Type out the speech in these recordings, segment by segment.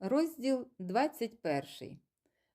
Розділ 21.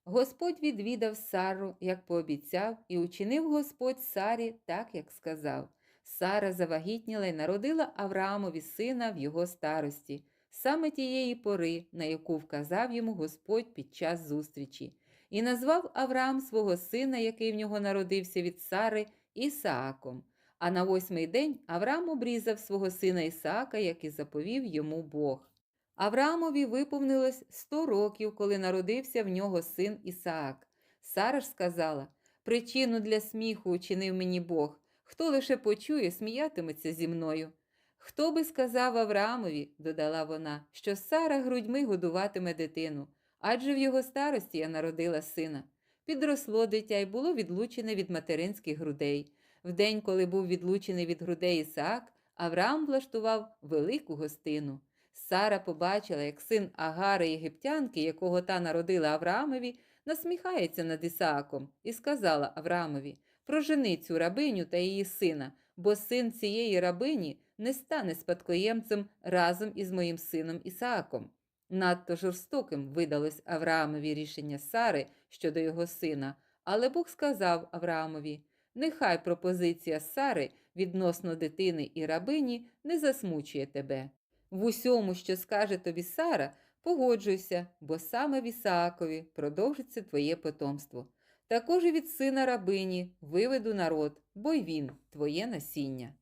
Господь відвідав Сару, як пообіцяв, і учинив Господь Сарі так, як сказав. Сара завагітніла й народила Авраамові сина в його старості, саме тієї пори, на яку вказав йому Господь під час зустрічі, і назвав Авраам свого сина, який в нього народився від Сари, Ісааком. А на восьмий день Авраам обрізав свого сина Ісаака, як і заповів йому Бог. Авраамові виповнилось сто років, коли народився в нього син Ісаак. Сара ж сказала: Причину для сміху учинив мені Бог. Хто лише почує, сміятиметься зі мною. Хто би сказав Авраамові, додала вона, що Сара грудьми годуватиме дитину, адже в його старості я народила сина. Підросло дитя й було відлучене від материнських грудей. В день, коли був відлучений від грудей Ісаак, Авраам влаштував велику гостину. Сара побачила, як син Агари єгиптянки, якого та народила Авраамові, насміхається над Ісааком, і сказала Авраамові: Прожени цю рабиню та її сина, бо син цієї рабині не стане спадкоємцем разом із моїм сином Ісааком. Надто жорстоким видалось Авраамові рішення Сари щодо його сина, але Бог сказав Авраамові: Нехай пропозиція Сари відносно дитини і рабині не засмучує тебе. В усьому, що скаже тобі Сара, погоджуйся, бо саме в Ісаакові продовжиться твоє потомство. Також і від сина рабині виведу народ, бо й він твоє насіння.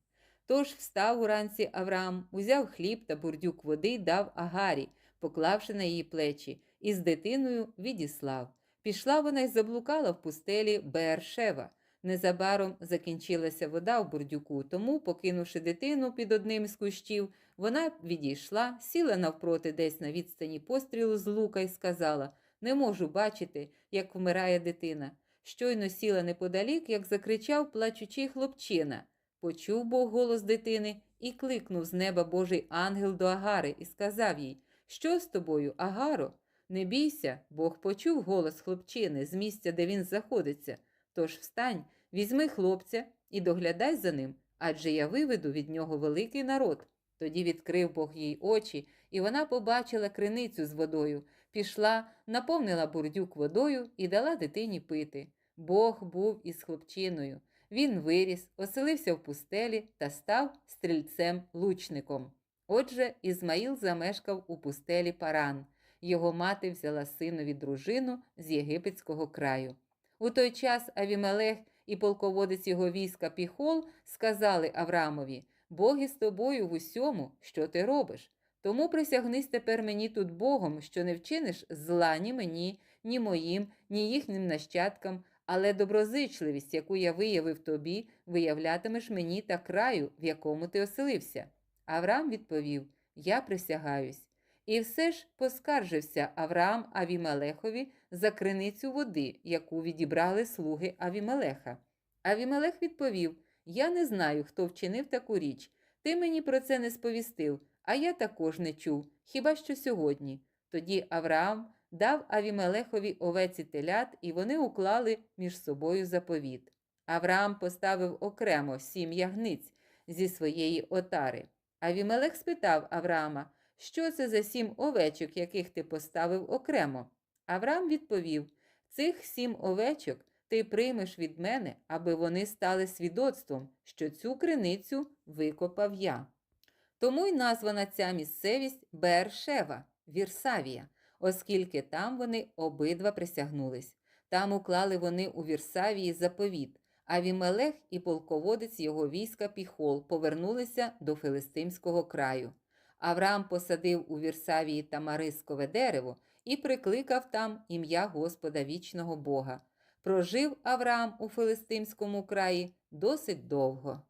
Тож встав уранці Авраам, узяв хліб та бурдюк води й дав Агарі, поклавши на її плечі, і з дитиною відіслав. Пішла вона й заблукала в пустелі Бершева. Незабаром закінчилася вода в бурдюку, тому, покинувши дитину під одним з кущів, вона відійшла, сіла навпроти десь на відстані пострілу з лука і сказала: Не можу бачити, як вмирає дитина. Щойно сіла неподалік, як закричав плачучий хлопчина. Почув Бог голос дитини і кликнув з неба Божий ангел до Агари і сказав їй: Що з тобою, Агаро? Не бійся, Бог почув голос хлопчини з місця, де він знаходиться. Тож встань, візьми хлопця і доглядай за ним, адже я виведу від нього великий народ. Тоді відкрив Бог їй очі, і вона побачила криницю з водою, пішла, наповнила бурдюк водою і дала дитині пити. Бог був із хлопчиною. Він виріс, оселився в пустелі та став стрільцем-лучником. Отже, Ізмаїл замешкав у пустелі Паран. Його мати взяла синові дружину з єгипетського краю. У той час Авімелех і полководець його війська Піхол сказали Авраамові: Бог із тобою в усьому, що ти робиш. Тому присягнись тепер мені тут Богом, що не вчиниш зла ні мені, ні моїм, ні їхнім нащадкам, але доброзичливість, яку я виявив тобі, виявлятимеш мені та краю, в якому ти оселився. Авраам відповів: Я присягаюсь. І все ж поскаржився Авраам Авімелехові за криницю води, яку відібрали слуги Авімелеха. Авімелех відповів: Я не знаю, хто вчинив таку річ. Ти мені про це не сповістив, а я також не чув, хіба що сьогодні. Тоді Авраам дав Авімелехові овеці телят, і вони уклали між собою заповіт. Авраам поставив окремо сім ягниць зі своєї отари. Авімелех спитав Авраама, що це за сім овечок, яких ти поставив окремо? Авраам відповів: Цих сім овечок ти приймеш від мене, аби вони стали свідоцтвом, що цю криницю викопав я. Тому й названа ця місцевість Бершева, Вірсавія, оскільки там вони обидва присягнулись. Там уклали вони у Вірсавії заповіт. Авімелех і полководець його війська Піхол повернулися до Филистимського краю. Авраам посадив у Вірсавії тамарискове дерево і прикликав там ім'я Господа вічного Бога. Прожив Авраам у Филистимському краї досить довго.